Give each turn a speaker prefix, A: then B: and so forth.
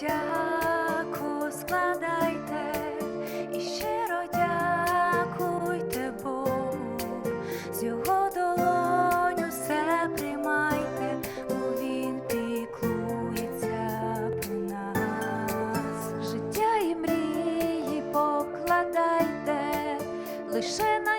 A: дяку складайте і щиро дякуйте Богу, з його долоню все приймайте, бо він піклується про нас, життя і мрії покладайте лише на.